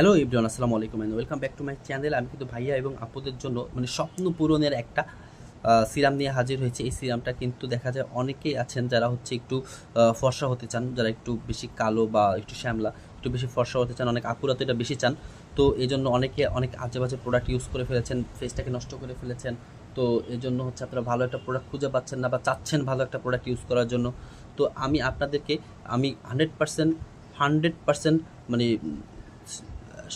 Hello Ibran আসসালামু আলাইকুম and welcome back to my channel আমি কিন্তু ভাইয়া এবং আপুদের জন্য মানে স্বপ্ন পূরণের একটা সিরাম নিয়ে হাজির হয়েছে। এই সিরামটা কিন্তু দেখা যায় অনেকেই আছেন যারা হচ্ছে একটু ফর্সা হতে চান, যারা একটু বেশি কালো বা একটু শ্যামলা, একটু বেশি ফর্সা হতে চান, অনেক আপুরা এটা বেশি চান। তো এই জন্য অনেকে অনেক আজে বাজে প্রোডাক্ট ইউজ করে ফেলেছেন ফেসটাকে নষ্ট করে ফেলেছেন। তো এই জন্য হচ্ছে আপনারা ভালো একটা প্রোডাক্ট খুঁজে পাচ্ছেন না বা চাচ্ছেন ভালো একটা প্রোডাক্ট ইউজ করার জন্য। তো আমি আপনাদেরকে, আমি হান্ড্রেড পার্সেন্ট হান্ড্রেড পার্সেন্ট মানে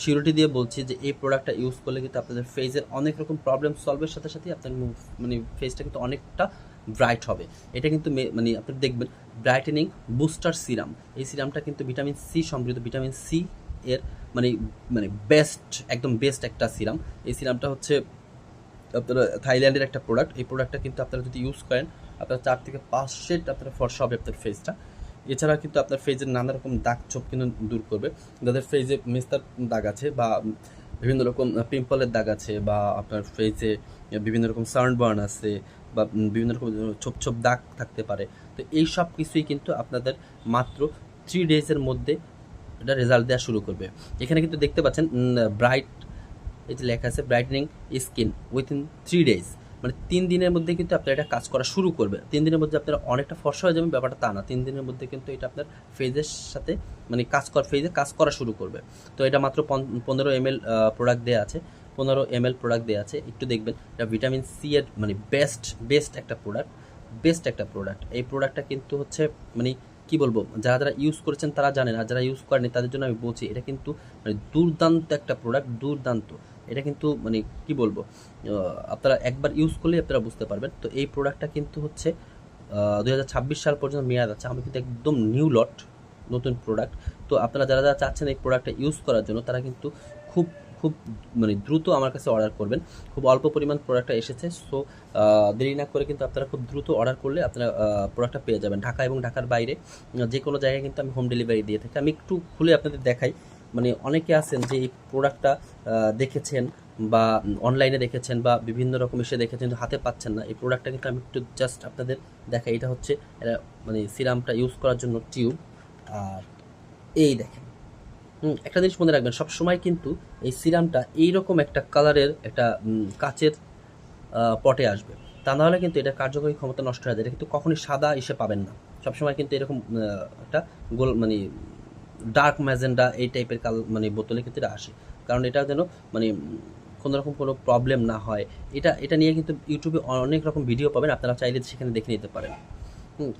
সিউরিটি দিয়ে বলছি যে এই প্রোডাক্টটা ইউজ করলে কিন্তু আপনাদের ফেসের অনেক রকম প্রবলেম সলভের সাথে সাথে আপনার মানে ফেসটা কিন্তু অনেকটা ব্রাইট হবে। এটা কিন্তু মানে আপনি দেখবেন ব্রাইটেনিং বুস্টার সিরাম এই সিরামটা কিন্তু ভিটামিন সি সমৃদ্ধ। ভিটামিন সি এর মানে মানে বেস্ট একদম বেস্ট একটা সিরাম এই সিরামটা হচ্ছে আপনারা থাইল্যান্ডের একটা প্রোডাক্ট এই প্রোডাক্টটা কিন্তু আপনারা যদি ইউজ করেন, আপনার চার থেকে পাঁচ শেড আপনার ফর্সা হবে আপনার ফেসটা এছাড়া কিন্তু আপনার ফেজের নানা রকম দাগ ছোপ কিন্তু দূর করবে। যাদের ফেজে মেস্তার দাগ আছে বা বিভিন্ন রকম পিম্পলের দাগ আছে বা আপনার ফেজে বিভিন্ন রকম সাউন্ড বার্ন আছে বা বিভিন্ন রকম ছোপ ছোপ দাগ থাকতে পারে, তো এই সব কিছুই কিন্তু আপনাদের মাত্র থ্রি ডেজের মধ্যে এটা রেজাল্ট দেওয়া শুরু করবে। এখানে কিন্তু দেখতে পাচ্ছেন ব্রাইট এই যে লেখা আছে brightening skin within three days মানে তিন দিনের মধ্যে কিন্তু আপনার এটা কাজ করা শুরু করবে। তিন দিনের মধ্যে আপনার অনেকটা ফর্সা হয়ে যাবে, ব্যাপারটা তা না। তিন দিনের মধ্যে কিন্তু এটা আপনার ফেজের সাথে মানে কাজ কর ফেজে কাজ করা শুরু করবে। তো এটা মাত্র পনেরো এম এল প্রোডাক্ট দেওয়া আছে। পনেরো এম এল প্রোডাক্ট দেওয়া আছে। একটু দেখবেন, এটা ভিটামিন সি এর মানে বেস্ট বেস্ট একটা প্রোডাক্ট বেস্ট একটা প্রোডাক্ট এই প্রোডাক্টটা কিন্তু হচ্ছে মানে কি বলব, যারা যারা ইউজ করেছেন তারা জানেন, আর যারা ইউজ করেনি তাদের জন্য আমি বলছি, এটা কিন্তু মানে দুর্দান্ত একটা প্রোডাক্ট দুর্দান্ত। এটা কিন্তু মানে কি বলব আপনারা একবার ইউজ করলেই আপনারা বুঝতে পারবেন। তো এই প্রোডাক্টটা কিন্তু হচ্ছে দুই হাজার ছাব্বিশ সাল পর্যন্ত মেয়াদ আছে। আমি কিন্তু একদম নিউ লট নতুন প্রোডাক্ট তো আপনারা যারা যারা চাচ্ছেন এই প্রোডাক্টটা ইউজ করার জন্য, তারা কিন্তু খুব খুব মানে দ্রুত আমার কাছে অর্ডার করবেন। খুব অল্প পরিমাণ প্রোডাক্টটা এসেছে। সো দেরি না করে কিন্তু আপনারা খুব দ্রুত অর্ডার করলে আপনারা প্রোডাক্টটা পেয়ে যাবেন। ঢাকা এবং ঢাকার বাইরে যে কোনো জায়গায় কিন্তু আমি হোম ডেলিভারি দিয়ে থাকি। আমি একটু খুলে আপনাদের দেখাই। মানে অনেকে আছেন যে এই প্রোডাক্টটা দেখেছেন বা অনলাইনে দেখেছেন বা বিভিন্ন রকম এসে দেখেছেন হাতে পাচ্ছেন না। এই প্রোডাক্টটা কিন্তু আমি একটু জাস্ট আপনাদের দেখাই। এটা হচ্ছে মানে সিরামটা ইউজ করার জন্য টিউব আর এই দেখেন। একটা জিনিস মনে রাখবেন সব সময় কিন্তু এই সিরামটা এইরকম একটা কালারের একটা কাচের পটে আসবে। তা নাহলে কিন্তু এটা কার্যকরী ক্ষমতা নষ্ট হয়ে যায় এটা কিন্তু কখনই সাদা এসে পাবেন না। সবসময় কিন্তু এরকম একটা গোল মানে ডার্ক ম্যাজেন্ডা এই টাইপের কাল মানে বোতলে ক্ষেত্রে আসে। কারণ এটা যেন মানে কোনো রকম কোনো প্রবলেম না হয়। এটা এটা নিয়ে কিন্তু ইউটিউবে অনেক রকম ভিডিও পাবেন। আপনারা চাইলে সেখানে দেখে নিতে পারেন।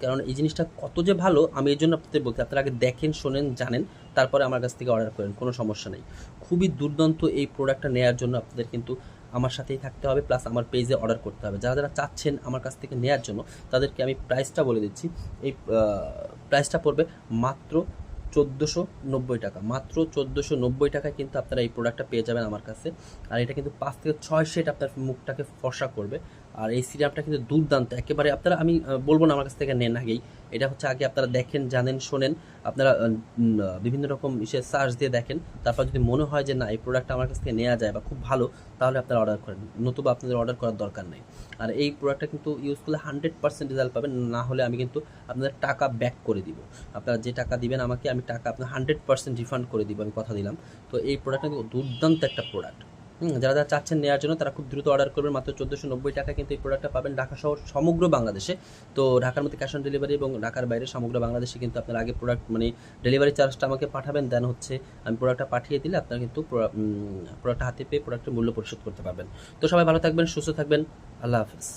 কারণ এই জিনিসটা কত যে ভালো, আমি এই জন্য আপনাদের বলতে আপনারা আগে দেখেন, শোনেন, জানেন, তারপরে আমার কাছ থেকে অর্ডার করেন, কোনো সমস্যা নেই। খুবই দুর্দান্ত এই প্রোডাক্টটা নেওয়ার জন্য আপনাদের কিন্তু আমার সাথেই থাকতে হবে প্লাস আমার পেজে অর্ডার করতে হবে। যারা যারা চাচ্ছেন আমার কাছ থেকে নেওয়ার জন্য, তাদেরকে আমি প্রাইসটা বলে দিচ্ছি। এই প্রাইসটা পড়বে মাত্র চোদ্দোশো নব্বই টাকা। মাত্র চোদ্দোশো নব্বই টাকায় কিন্তু আপনারা এই প্রোডাক্টটা পেয়ে যাবেন আমার কাছে। আর এটা কিন্তু পাঁচ থেকে ছয় সেট আপনার মুখটাকে ফসা করবে। আর এই সিরাপটা কিন্তু দুর্দান্ত। একেবারে আপনারা, আমি বলব না আমার কাছ থেকে নেন আগেই। এটা হচ্ছে আগে আপনারা দেখেন, জানেন, শোনেন। আপনারা বিভিন্ন রকম ইসে সার্চ দিয়ে দেখেন। তারপর যদি মনে হয় যে না, এই প্রোডাক্টটা আমার কাছ থেকে নেওয়া যায় বা খুব ভালো, তাহলে আপনারা অর্ডার করেন। নতুবা আপনাদের অর্ডার করার দরকার নেই। আর এই প্রোডাক্টটা কিন্তু ইউজ করলে হান্ড্রেড পার্সেন্ট রেজাল্ট পাবেন। না হলে আমি কিন্তু আপনাদের টাকা ব্যাক করে দিব। আপনারা যে টাকা দিবেন আমাকে, আমি টাকা আপনার হান্ড্রেড পার্সেন্ট রিফান্ড করে দিব, আমি কথা দিলাম। তো এই প্রোডাক্টটা কিন্তু দুর্দান্ত একটা প্রোডাক্ট যারা যারা চাচ্ছেন নেওয়ার জন্য, তারা খুব দ্রুত অর্ডার করবেন। মাত্র চোদ্দোশো নব্বই টাকা কিন্তু এই প্রোডাক্টটা পাবেন ঢাকা শহর সমগ্র বাংলাদেশে। তো ঢাকার মধ্যে ক্যাশ অন ডেলিভারি এবং ঢাকার বাইরে সমগ্র বাংলাদেশে কিন্তু আপনার আগে প্রোডাক্ট মানে ডেলিভারি চার্জটা আমাকে পাঠাবেন দেন হচ্ছে আমি প্রোডাক্টটা পাঠিয়ে দিলে আপনারা কিন্তু প্রোডাক্টটা হাতে পেয়ে প্রোডাক্টের মূল্য পরিশোধ করতে পারবেন। তো সবাই ভালো থাকবেন, সুস্থ থাকবেন। আল্লাহ হাফেজ।